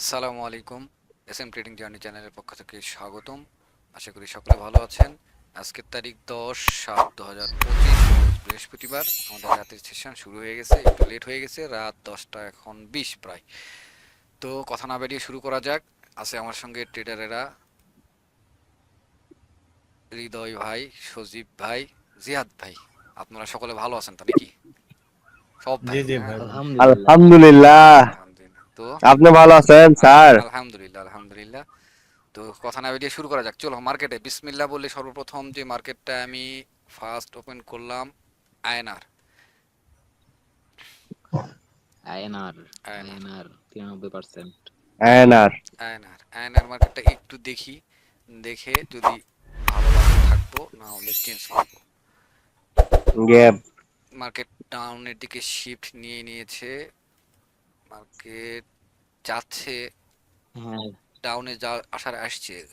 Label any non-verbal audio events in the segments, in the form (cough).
আসসালামু আলাইকুম। S M trading journey চ্যানেলের পক্ষ থেকে স্বাগতম। আশা করি সকলে ভালো আছেন। আজকের তারিখ দশ সাত দু হাজার পঁচিশ বৃহস্পতিবার। আমাদের রাতের সেশন শুরু হয়ে গেছে একটু লেট হয়ে গেছে রাত দশটা এখন বিশ প্রায়। তো কথা না বেরিয়ে শুরু করা যাক। আছে আমার সঙ্গে ট্রেডারেরা হৃদয় ভাই সজীব ভাই জিয়াদ ভাই। আপনারা সকলে ভালো আছেন তো নাকি? সব আলহামদুলিল্লাহ। তো? আপনি ভালো আছেন স্যার? আলহামদুলিল্লাহ আলহামদুলিল্লাহ। তো কথা না বেরিয়ে শুরু করা যাক। চলো মার্কেটে। বিসমিল্লাহ বলে সর্বপ্রথম যে মার্কেটটা আমি ফার্স্ট ওপেন করলাম আয়নার। আয়নার আয়নার। আয়নার তিরানব্বই পার্সেন্ট এনার আয়নার। আয়নার মার্কেটটা একটু দেখি। দেখে যদি ভালো লাগে থাকব না হলে চেঞ্জ করব। গ্যাপ। মার্কেট ডাউনের দিকে শিফট নিয়ে নিয়েছে। মার্কেট যাচ্ছে হ্যাঁ। ডাউনে যা আসার আসছে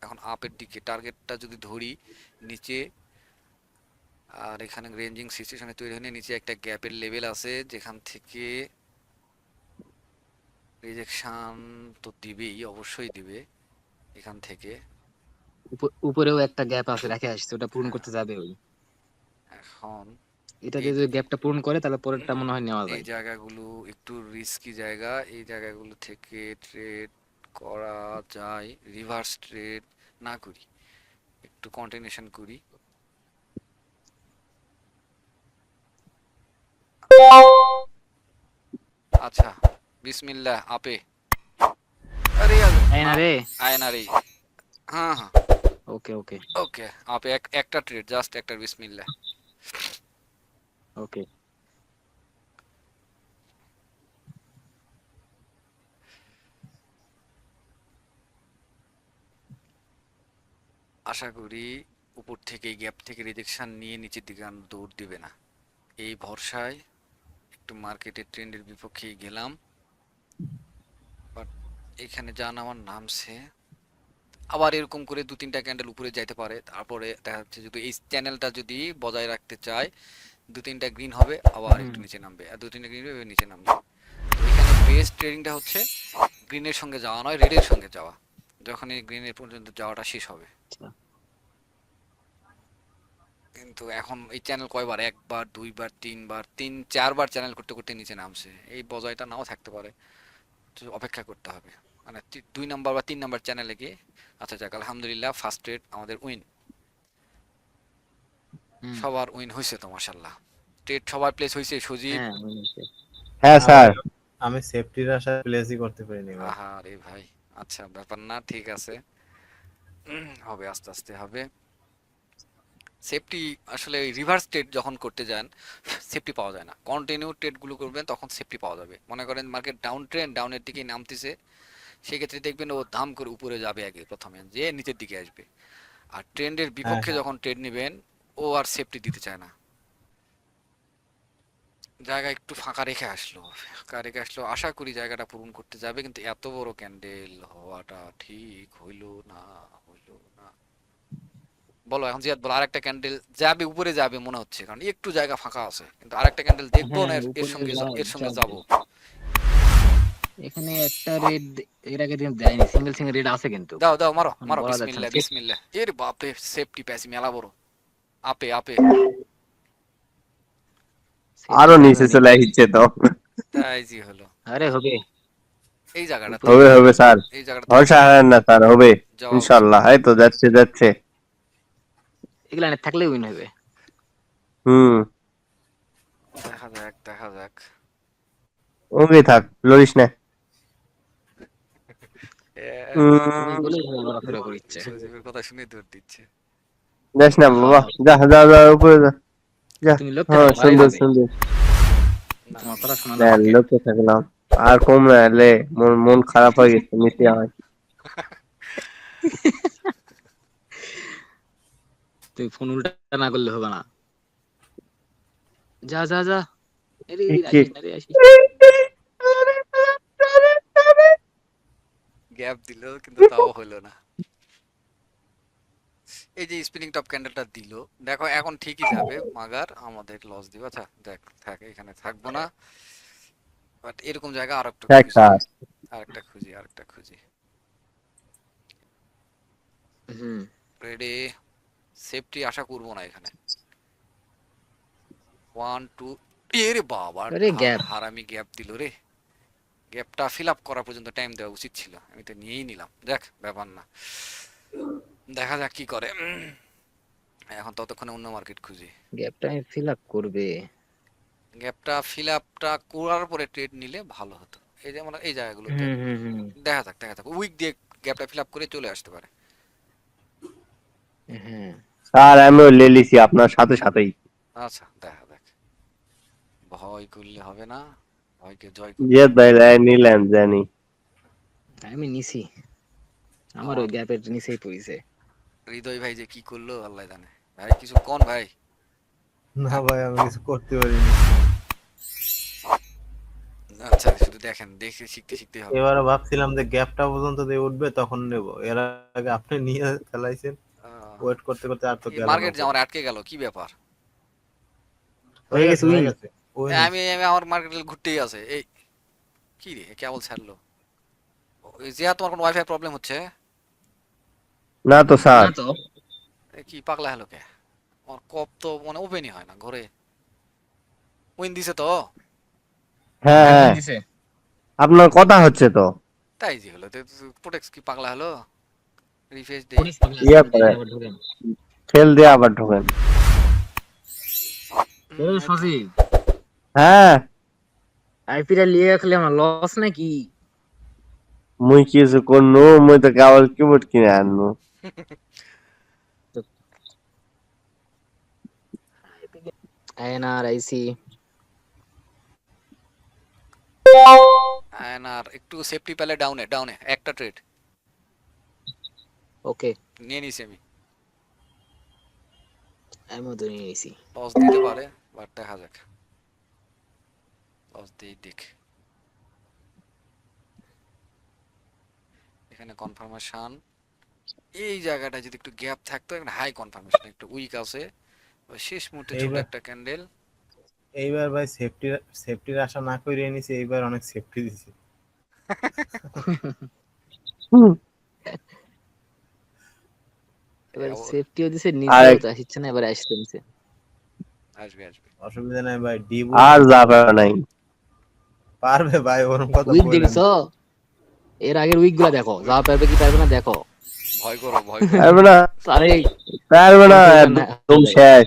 এখন আপের দিকে। টার্গেটটা যদি ধরি নিচে আর এখানে রেঞ্জিং সিচুয়েশনে তৈরি হয়ে নিচে একটা গ্যাপের লেভেল আছে যেখান থেকে রিজেকশন তো দিবেই অবশ্যই দিবে এখান থেকে। উপ- উপরেও একটা গ্যাপ আছে রেখে আসছে ওটা পূরণ করতে যাবে ওই। এখন এটা যদি গ্যাপটা পূরণ করে তাহলে পরেরটা মনে হয় নেওয়া যায়। এই জায়গাগুলো একটু রিস্কি জায়গা এই জায়গাগুলো থেকে ট্রেড করা যায় রিভার্স ট্রেড না করি একটু কন্টিনিউশন করি। আচ্ছা বিসমিল্লাহ আপে। আরে আয়নারে আয়নারি হ্যাঁ হ্যাঁ। ওকে ওকে। ওকে আপে এক একটা ট্রেড জাস্ট একটা বিসমিল্লাহ। ওকে। আশা করি উপর থেকে গ্যাপ থেকে রিজেকশন নিয়ে নিচের দিকে আর দৌড় দিবে না। এই ভরসায় একটু মার্কেটের ট্রেন্ডের বিপক্ষে গেলাম। বাট এখানে যান আমার নামছে। আবার এরকম করে দু তিনটা ক্যান্ডেল উপরে যাইতে পারে। তারপরে দেখা যাচ্ছে যদি এই চ্যানেলটা যদি বজায় রাখতে চায় দু তিনটা গ্রিন হবে আবার একটু নিচে নামবে। আর দু তিনটা গ্রিন হবে নিচে নামবে। তো এখানে বেস্ট ট্রেডিংটা হচ্ছে গ্রিনের সঙ্গে যাওয়া নয় রেডের সঙ্গে যাওয়া। যখন এই গ্রিনের পর্যন্ত যাওয়াটা শেষ হবে। আচ্ছা। কিন্তু এখন এই চ্যানেল কয়বার? একবার দুইবার তিনবার তিন চারবার চ্যানেল করতে করতে নিচে নামছে। এই বজায়টা নাও থাকতে পারে। তো অপেক্ষা করতে হবে। মানে দুই নাম্বার বা তিন নাম্বার চ্যানেলে গিয়ে আচ্ছা যাক আলহামদুলিল্লাহ ফার্স্ট রেড আমাদের উইন। সবার উইন হয়েছে তো মাশাল্লাহ ট্রেড সবার প্লেস হয়েছে সজীব। হ্যাঁ। হ্যাঁ স্যার। আমি সেফটির আশায় প্লেসই করতে পারিনি ভাই। আহা রে ভাই আচ্ছা ব্যাপার না ঠিক আছে। হবে আস্তে আস্তে হবে। সেফটি আসলে রিভার্স ট্রেড যখন করতে যান সেফটি পাওয়া যায় না। কন্টিনিউ ট্রেডগুলো করবেন তখন সেফটি পাওয়া যাবে। মনে করেন মার্কেট ডাউন ট্রেন্ড ডাউনের দিকে নামতেছে সেক্ষেত্রে দেখবেন ও দাম করে উপরে যাবে আগে প্রথমে যে নিচের দিকে আসবে। আর ট্রেন্ডের বিপক্ষে হ্যাঁ। যখন ট্রেড নেবেন ও আর সেফটি দিতে চায় না। জায়গা একটু ফাঁকা রেখে আসলো। ফাঁকা রেখে আসলো আশা করি জায়গাটা পূরণ করতে যাবে কিন্তু এত বড় ক্যান্ডেল হওয়াটা ঠিক হইল না হইল না। বলো এখন জিয়াদ বলো আরেকটা ক্যান্ডেল যাবে উপরে যাবে মনে হচ্ছে কারণ একটু জায়গা ফাঁকা আছে কিন্তু আরেকটা ক্যান্ডেল দেখব না হ্যাঁ, এর- এর সঙ্গে এর সঙ্গে যাব। এখানে একটা রেড এর আগে দিন দেয়নি সিঙ্গেল সিঙ্গেল রেড আছে কিন্তু। দাও দাও মারো এখন মারো বিসমিল্লাহ বিসমিল্লাহ। এর বাপে সেফটি প্যাসি মেলা বড় আপে আপে। আরও নিচে চলে আসছে তো। তাই জি হলো। আরে হবে। এই জায়গাটা হবে হবে স্যার। এই জায়গাটা ভরসা হারেন না স্যার হবে। যাওয়া ইনশাল্লাহ এই তো যাচ্ছে যাচ্ছে। এগুলা না থাকলে উইন হবে। হুম। দেখা যাক দেখা যাক। ওকে থাক লড়িস না। কথা শুনে দৌড় দিচ্ছে। যাস না বাবা যা যা যা উপরে যা। যা হ্যাঁ সুন্দর সুন্দর। না, লোকে থাকলাম আর কম না এলে মন মন খারাপ হয়ে গেছে নিতে হয়। তুই ফোন উল্টা না করলে হবে না। যা যা যা। গ্যাপ দিল কিন্তু তাও হলো না। এই যে স্পিনিং টপ ক্যান্ডেলটা দিল দেখো এখন ঠিকই যাবে মাগার আমাদের লস দিব। আচ্ছা দেখ থাক এখানে থাকব না। বাট এরকম জায়গা আর একটু আরেকটা খুঁজি আরেকটা খুঁজি। হুম। রেডি সেফটি আশা করব না এখানে। ওয়ান টু এ রে বাবা আরে gap। হারামি গ্যাপ দিল রে। গ্যাপটা ফিল আপ করা পর্যন্ত টাইম দেওয়া উচিত ছিল। আমি তো নিয়েই নিলাম। দেখ ব্যাপার না। দেখা যাক কি করে। এখন ততক্ষণে অন্য মার্কেট খুঁজি। গ্যাপটা ফিল আপ করবে। গ্যাপটা ফিল আপটা করার পরে ট্রেড নিলে ভালো হতো। এই যেমন এই জায়গাগুলোতে হুম হুম হুম দেখা যাক দেখা যাক। উইক দিয়ে গ্যাপটা ফিল আপ করে চলে আসতে পারে। হ্যাঁ। স্যার আমিও লেলিছি আপনার সাথে সাথেই। আচ্ছা দেখা যাক। ভয় করলে হবে না। ভয়কে জয় করতে জিয়াদ ভাই রায় নিলেন জানি। আমি নিছি। আমারও গ্যাপের নিচেই পড়েছে। হৃদয় ভাই যে কি করল আল্লাহ জানে। ভাই কিছু কোন ভাই? না ভাই আমি কিছু করতে পারিনি। আচ্ছা শুধু দেখেন দেখে শিখতে শিখতে হবে। এবারে ভাবছিলাম যে গ্যাপটা পর্যন্ত দিয়ে উঠবে তখন নেব। এর আগে আপনি নিয়ে ফেলাইছেন। ওয়েট করতে করতে আর তো গেল মার্কেট যে আমার আটকে গেল কি ব্যাপার? হয়ে গেছে হয়ে গেছে। ওই আমি আমি আমার মার্কেট ঘুরতেই আছে। এই কি রে কেবল ছাড়লো। ওই জিয়া তোমার কোনো ওয়াইফাই প্রবলেম হচ্ছে? না তো স্যার। তো। কি পাগলা হলো কে? আমার কপ তো মানে ওপেনই হয় না ঘরে। উইন দিছে তো। হ্যাঁ হ্যাঁ দিছে। আপনার কথা হচ্ছে তো। তাই যে হলো প্রোটেক্স কি পাগলা হলো? রিফ্রেশ দে ইয়ে করে। ফেল দিয়ে আবার ঢোকেন। এ সজীব। হ্যাঁ। আইপিটা লিয়ে রাখলে আমার লস নাকি? মুই কিছু করনু মুই তো কেবল কিবোর্ড কিনে আননু। আয়নার আইসি And একটু সেফটি পেলে ডাউনে ডাউনে একটা ট্রেড ওকে নিয়ে নিছি আমি। আমিও তো নিয়ে নিয়েছি। লস দিতে পারে বাট দেখা যাক। লস দিই দেখ এখানে কনফার্মেশন এই জায়গাটা যদি একটু গ্যাপ থাকতো একটা হাই কনফার্মেশন একটু উইক আছে। শেষ মুহূর্তে ছোট একটা ক্যান্ডেল এইবার ভাই সেফটি সেফটির আশা না করে নিছি এইবার অনেক সেফটি দিছি। এবার ও- সেফটিও দিছে নিজেও তো আসছে না এবার আসতে দিছে। আসবে আসবে। অসুবিধা নাই ভাই ডি আর যাবে নাই। পারবে ভাই ওরকম কথা উইক দেখছ? এর আগের উইকগুলা দেখো যা পারবে কি পারবে না দেখো। ভয় করো ভয় করো। আরে পারবে না না। একদম শেষ।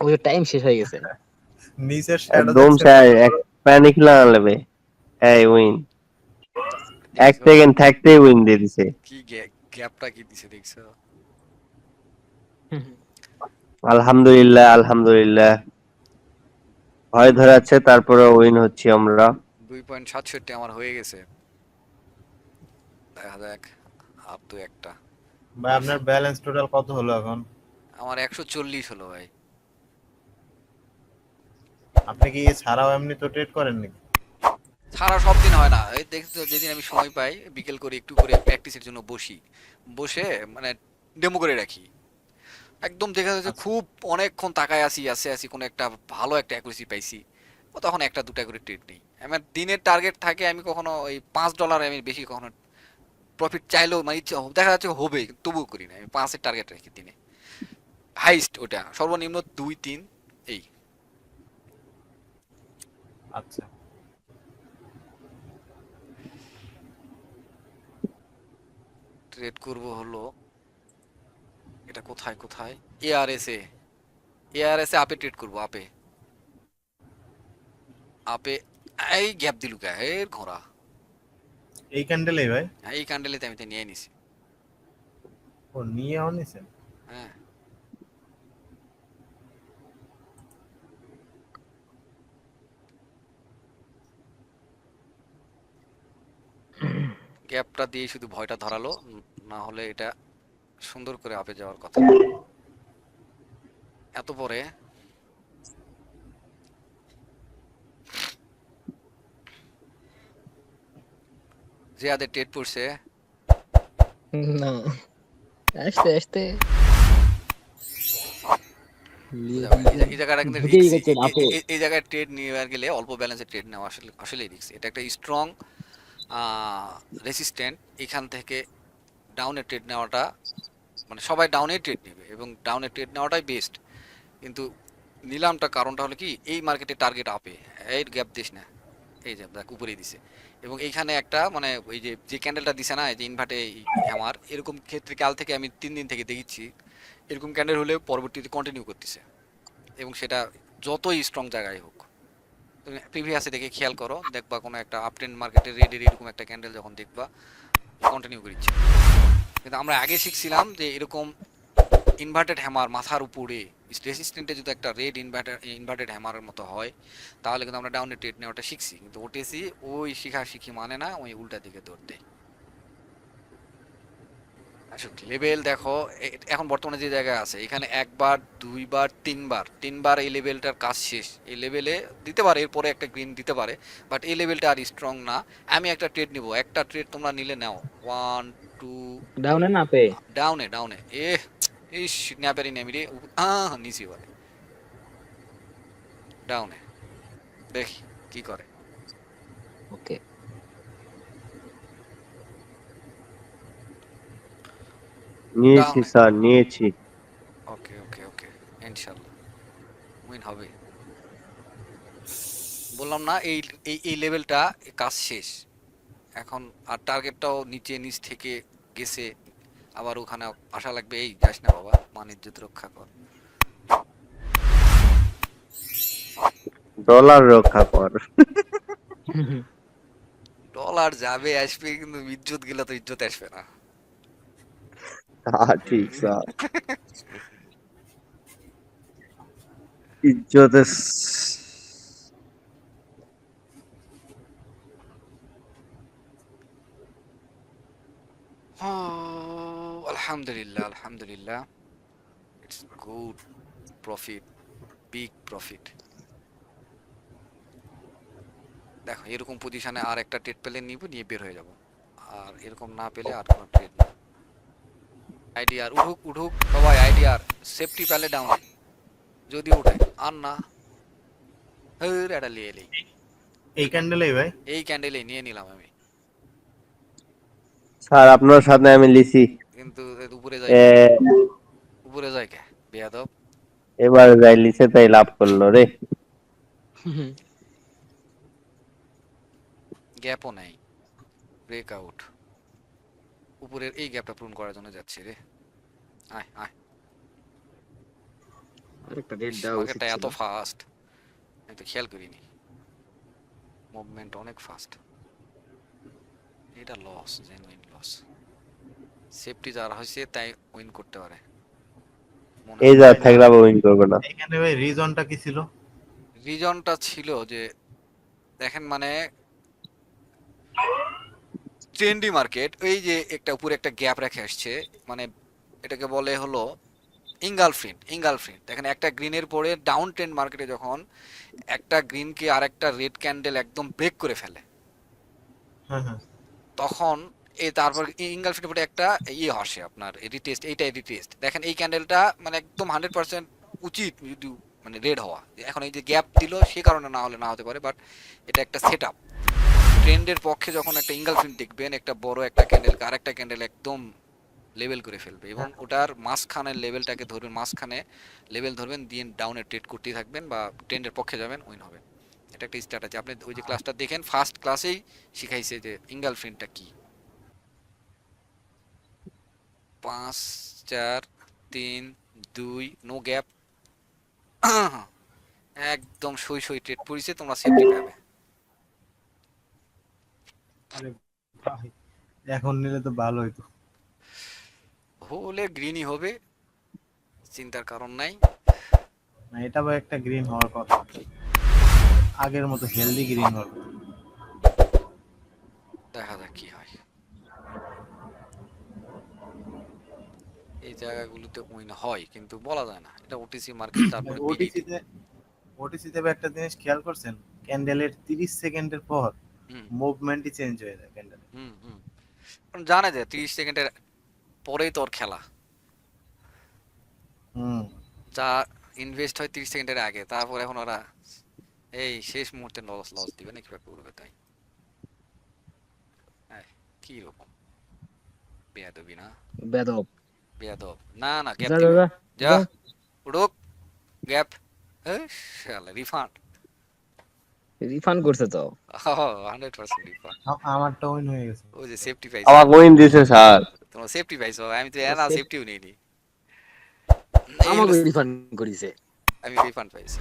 ওই টাইম শেষ হয়ে গেছে। নিচের শ্যাডো একদম শেষ এক প্যানিক না এই উইন এক সেকেন্ড থাকতেই উইন দিয়ে দিছে। কি গ্যাপটা কি দিছে দেখছ? আলহামদুলিল্লাহ আলহামদুলিল্লাহ। ভয় ধরাচ্ছে তারপরে উইন হচ্ছি আমরা। দুই পয়েন্ট সাতষট্টি আমার হয়ে গেছে। দেখা যাক। আর দু একটা। ভাই আপনার ব্যালেন্স টোটাল কত হলো এখন? আমার একশো চল্লিশ হলো ভাই। আপনি কি ছাড়াও এমনি তো ট্রেড করেন নাকি? সারা সব দিন হয় না। এই দেখছ যেদিন আমি সময় পাই বিকেল করে একটু করে প্র্যাকটিসের জন্য বসি। বসে মানে ডেমো করে রাখি। একদম দেখা যাচ্ছে খুব অনেকক্ষণ তাকায় আসি আসে আসি কোনো একটা ভালো একটা অ্যাকুরেসি পাইছি। তখন একটা দুটা করে ট্রেড নেই। আমার দিনের টার্গেট থাকে আমি কখনো ওই পাঁচ ডলার আমি বেশি কখনো প্রফিট চাইলেও মানে ইচ্ছা দেখা যাচ্ছে হবে তবুও করি না। আমি পাঁচের টার্গেট রাখি দিনে। হাইস্ট ওটা সর্বনিম্ন দুই তিন এই। আচ্ছা। ট্রেড করব হলো এটা কোথায় কোথায়? এআরএস এ এআরএস এ আপে ট্রেড করব আপে আপে এই গ্যাপ দিলু কে এর ঘোড়া এই ক্যান্ডেলেই ভাই? হ্যাঁ, এই ক্যান্ডেলেতে আমি তো নিয়ে নিছি। ও নিয়ে আনিছেন হ্যাঁ। গ্যাপটা দিয়ে শুধু ভয়টা ধরালো না হলে এটা সুন্দর করে আপে যাওয়ার কথা। এত পরে আদের টেট পড়ছে। না। আসতে আসতে। জায়গাটা কিন্তু। এই জায়গায় ট্রেড নেওয়ার গেলে অল্প ব্যালেন্সে ট্রেড নেওয়া আসলে আসলে রিস্ক এটা একটা স্ট্রং রেসিস্ট্যান্ট এখান থেকে ডাউনে ট্রেড নেওয়াটা মানে সবাই ডাউনে ট্রেড নেবে এবং ডাউনে ট্রেড নেওয়াটাই বেস্ট কিন্তু নিলামটা কারণটা হলো কি এই মার্কেটে টার্গেট আপে। এই গ্যাপ দিস না। এই যে দেখ উপরেই দিছে। এবং এইখানে একটা মানে ওই যে যে ক্যান্ডেলটা দিছে না যে ইনভার্টে আমার এরকম ক্ষেত্রে কাল থেকে আমি তিন দিন থেকে দেখেছি, এরকম ক্যান্ডেল হলে পরবর্তীতে কন্টিনিউ করতেছে। এবং সেটা যতই স্ট্রং জায়গায় হোক। তুমি প্রিভিয়াসে দেখে খেয়াল করো, দেখবা কোনো একটা আপট্রেন্ড মার্কেটে রেডের এরকম একটা ক্যান্ডেল যখন দেখবা কন্টিনিউ করিচ্ছে কিন্তু আমরা আগে শিখছিলাম যে এরকম ইনভার্টেড হ্যামার মাথার উপরে রেসিস্ট্যান্টে যদি একটা রেড ইনভার্টার ইনভার্টেড হ্যামারের মতো হয় তাহলে কিন্তু আমরা ডাউনে ট্রেড নেওয়াটা শিখছি। কিন্তু ওটিসি ওই শিখা শিখি মানে না ওই উল্টা দিকে দৌড় দেয় লেভেল দেখো এখন বর্তমানে যে জায়গায় আছে এখানে একবার দুইবার তিনবার তিনবার এই লেভেলটার কাজ শেষ। এই লেভেলে দিতে পারে এরপরে একটা গ্রিন দিতে পারে বাট এই লেভেলটা আর স্ট্রং না। আমি একটা ট্রেড নিব একটা ট্রেড তোমরা নিলে নাও। ওয়ান টু ডাউনে না পে? ডাউনে ডাউনে। এ ডাউনে দেখি কি করে ওকে নিয়েছি স্যার নিয়েছি ওকে ওকে ওকে ইনশাল্লাহ উইন হবে. বললাম না এই এই এই লেভেলটা কাজ শেষ। এখন আর টার্গেটটাও নিচে নিচ থেকে গেছে। আবার ওখানে আসা লাগবে এই যাস না বাবা ইজ্জত রক্ষা কর। ডলার রক্ষা কর। ডলার যাবে আসবে কিন্তু ইজ্জত গেলে তো ইজ্জত আসবে না। হ্যাঁ ঠিক স্যার। (laughs) ইজ্জতে আলহামদুলিল্লাহ আলহামদুলিল্লাহ। It's good profit big profit দেখো এরকম পজিশনে আর একটা ট্রেড পেলে নিব নিয়ে বের হয়ে যাব। আর এরকম না পেলে আর কোনো ট্রেড না আইডিআর উঠুক উঠুক সবাই আইডিআর সেফটি পেলে ডাউন যদি উঠে আর না হের এটা নিয়ে এলি এই ক্যান্ডেলেই ভাই? এই ক্যান্ডেলে নিয়ে নিলাম আমি। স্যার আপনার সাথে আমি এর উপরে যাই উপরে কে বেয়াদব। এবার যাই লিছে তাই লাভ করল রে। গ্যাপও নাই। ব্রেক আউট উপরের এই গ্যাপটা পূরণ করার জন্য যাচ্ছি রে। আয় আয়। আরেকটা রেড দাও মার্কেটটা এত ফাস্ট আমি তো খেয়াল করিনি। মুভমেন্ট অনেক ফাস্ট এটা লস জেনুইন লস সেফটি যারা হয়েছে তাই উইন করতে পারে। এই যা থাকলে আবার উইন করবে না। এখানে ভাই রিজনটা কি ছিল? রিজনটা ছিল যে দেখেন মানে ট্রেন্ডি মার্কেট এই যে একটা উপরে একটা গ্যাপ রেখে আসছে মানে এটাকে বলে হলো ইঙ্গালফ্রিন্ট ইঙ্গালফ্রিন্ট দেখেন একটা গ্রিনের পরে ডাউন ট্রেন্ড মার্কেটে যখন একটা গ্রিনকে আর একটা রেড ক্যান্ডেল একদম ব্রেক করে ফেলে হ্যাঁ হ্যাঁ। তখন এই তারপর ইঙ্গালফিটের উপরে একটা ইয়ে আসে আপনার রিটেস্ট এইটাই রিটেস্ট দেখেন এই ক্যান্ডেলটা মানে একদম হান্ড্রেড পার্সেন্ট উচিত যদি মানে রেড হওয়া। এখন এই যে গ্যাপ দিল সে কারণে না হলে না হতে পারে বাট এটা একটা সেট আপ ট্রেন্ডের পক্ষে যখন একটা ইঙ্গাল ইঙ্গালফিন দেখবেন একটা বড় একটা ক্যান্ডেল আর একটা ক্যান্ডেল একদম লেভেল করে ফেলবে এবং ওটার মাঝখানের লেভেলটাকে ধরবেন মাঝখানে লেভেল ধরবেন দিয়ে ডাউনে ট্রেড করতেই থাকবেন বা ট্রেন্ডের পক্ষে যাবেন উইন হবে। এটা একটা স্ট্র্যাটেজি আপনি ওই যে ক্লাসটা দেখেন ফার্স্ট ক্লাসেই শিখাইছে যে ইঙ্গালফিনটা কি। পাঁচ চার তিন দুই নো গ্যাপ। একদম সই সই ট্রেড পড়েছে তোমরা সেফটি পাবে। এখন নিলে তো ভালো হইতো। হলে গ্রিনই হবে চিন্তার কারণ নাই। না এটা একটা গ্রিন হওয়ার কথা। আগের মতো হেলদি গ্রিন হওয়ার কথা। দেখা যাক কি হয় এই জায়গাগুলোতে উইন হয় কিন্তু বলা যায় না। এটা ওটিসি মার্কেট তারপরে ওটিসিতে ওটিসিতে একটা জিনিস খেয়াল করছেন ক্যান্ডেলের 30 সেকেন্ডের পর মুভমেন্টই চেঞ্জ হয়ে যায় ক্যান্ডেল হুম হুম। জানে যে তিরিশ সেকেন্ডের পরেই তোর খেলা। হুম। যা ইনভেস্ট হয় তিরিশ সেকেন্ডের আগে তারপর এখন ওরা এই শেষ মুহূর্তে লস লস দিবে না কীভাবে করবে তাই? কি রকম? বেয়াদবি না? বেদব বেয়াদব। না না গ্যাপ দিবে যা উড়ুক গ্যাপ শালা রিফান্ড রিফান্ড করছে তো। হান্ড্রেড পার্সেন্ট রিফান্ড আ- আমারটা উইন হয়ে গেছে। ওই যে সেফটি পাইছে আমাকে উইন দিছে স্যার তোমার সেফটি পাইছো আমি তো এনা সেফটিও নিইনি। আমাকে রিফান্ড করিছে। আমি রিফান্ড পাইছি।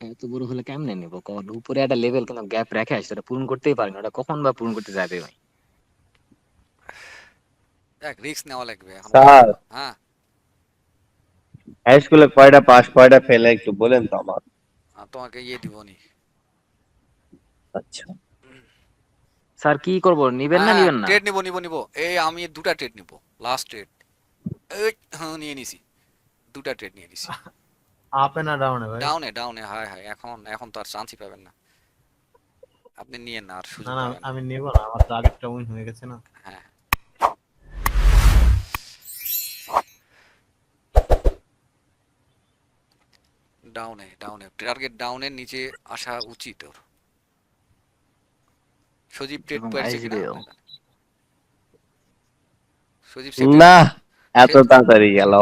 এত বড় হলে কেমনে নেব? কল? উপরে একটা লেভেল কিন্তু গ্যাপ রেখে আসছে ওটা পূরণ করতেই পারিনি ওটা কখন বা পূরণ করতে যাবে ভাই? দেখ রিস্ক নেওয়া লাগবে। স্যার। হ্যাঁ। হাই স্কুলে কয়টা পাস কয়টা ফেল একটু বলেন তো আমার তোমাকে ইয়ে দিবনি আচ্ছা। স্যার কি করব? নিবেন না নিবেন না? ট্রেড নিবো নিবো নিবো। এই আমি দুটা ট্রেড নিবো লাস্ট ট্রেড এই হ্যাঁ নিয়ে নিছি। দুটা ট্রেড নিয়ে নিছি। আপে না ডাউনে ভাই। ডাউনে ডাউনে হায় হায়। এখন এখন তো আর চান্সই পাবেন না। আপনি নিয়েন না আর না সুযোগ না। আমি নিব না আমার তো আগেরটা উইন হয়ে গেছে না। ডাউনে ডাউনে টার্গেট ডাউনের নিচে আসা উচিত ওর। সজীব ট্রেড পেয়েছে কিনা? সজীব না এত তাড়াতাড়ি গেল।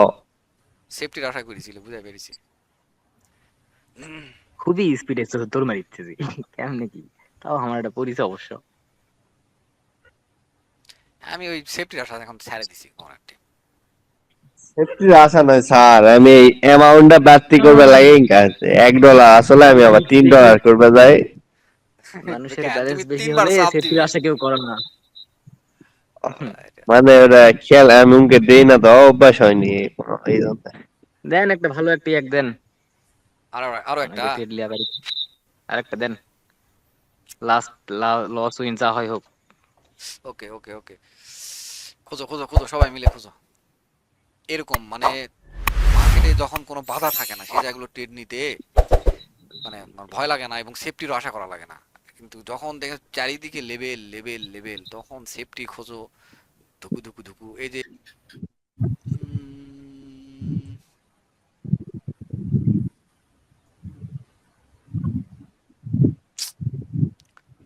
সেফটির আশা করেছিল বুঝাই পেরেছি। খুবই স্পিডে তোর মারিচ্ছে জি কেমনে কি? তাও আমার একটা পরিচয় অবশ্য। আমি ওই সেফটির আশা এখন ছেড়ে দিছি অনেকটা সেফটির আশা নয় স্যার। আমি এই অ্যামাউন্টটা বাড়তি করবে লাগে কাছে এক ডলার আসলে আমি আবার তিন ডলার করবে যাই। মানুষের ব্যালেন্স বেশি হলে সেফটির আশা কেউ করে না। (laughs) মানে ওরা খেয়াল আমি উনকে দেই না তো অভ্যাস হয়নি এই জন্য। দেন একটা ভালো একটা এক দেন। আরও আরও একটা। আবার আরেকটা দেন। লাস্ট লস উইন যা হয় হোক। ওকে ওকে ওকে খোঁজো খোঁজো খোঁজো সবাই মিলে খোঁজো। এরকম মানে মার্কেটে যখন কোনো বাধা থাকে না, সেই জায়গাগুলো ট্রেড নিতে মানে ভয় লাগে না এবং সেফটিরও আশা করা লাগে না। কিন্তু যখন দেখে চারিদিকে লেভেল লেভেল লেভেল তখন সেফটি খোঁজো, ধুকু ধুকু ধুকু, এই যে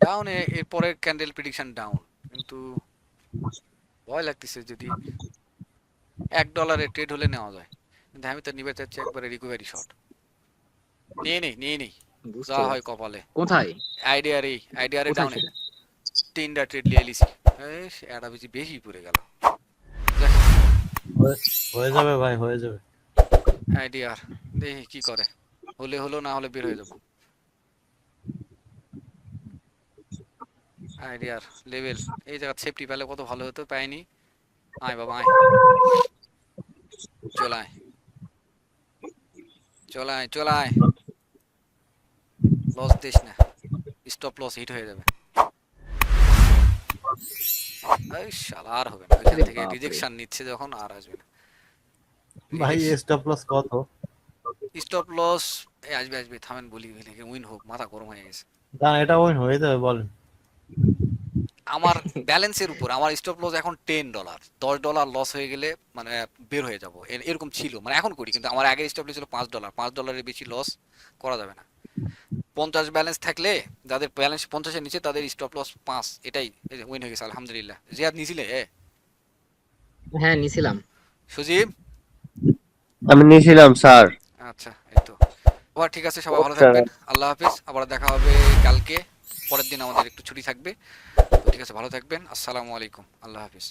ডাউনে এর পরের ক্যান্ডেল প্রিডিকশন ডাউন কিন্তু ভয় লাগতেছে যদি এক ডলারে ট্রেড হলে নেওয়া যায়। কিন্তু আমি তো নিবে চাচ্ছি একবারে রিকভারি শট নিয়ে নেই নিয়ে নেই। যা হয় কপালে। কোথায়? আইডিয়ার এই আইডিয়ার কোথায় ডাউনে তিনটা ট্রেড লিয়ে লিছি এটা বেশি বেশি পড়ে গেল। হয়ে- হয়ে যাবে ভাই হয়ে যাবে। আইডিয়ার দেখি কি করে। হলে হলো না হলে বের হয়ে যাব। আইডিয়ার লেভেল এই জায়গা সেফটি পেলে কত ভালো হতো পাইনি। আয় বাবা আয়। চলায়। লস দিস না। স্টপ লস হিট হয়ে যাবে। এই শালা আর হবে না। ওইখান থেকে রিজেকশন নিচ্ছে যখন আর আসবে না। ভাই স্টপ লস কত? স্টপ লস আসবে আসবে থামেন বলি বলি উইন হোক মাথা গরম হয়ে গেছে। না এটা উইন হয়ে যাবে বলেন। আমার ব্যালেন্সের উপর আমার স্টপ লস এখন টেন ডলার দশ ডলার লস হয়ে গেলে মানে বের হয়ে যাব এরকম ছিল মানে এখন করি কিন্তু আমার আগের স্টপ লস ছিল পাঁচ ডলার পাঁচ ডলারের বেশি লস করা যাবে না। পঞ্চাশ ব্যালেন্স থাকলে যাদের ব্যালেন্স পঞ্চাশের নিচে তাদের স্টপ লস পাঁচ এটাই উইন হয়ে গেছে আলহামদুলিল্লাহ। জিয়াদ নিছিলে? হ্যাঁ নিছিলাম। সুজিব? আমি নিয়েছিলাম স্যার। আচ্ছা এই তো। আবার ঠিক আছে সবাই ভালো থাকবেন আল্লাহ হাফিজ আবার দেখা হবে কালকে। পরের দিন আমাদের একটু ছুটি থাকবে। ঠিক আছে ভালো থাকবেন। আসসালামু আলাইকুম। আল্লাহ হাফিজ।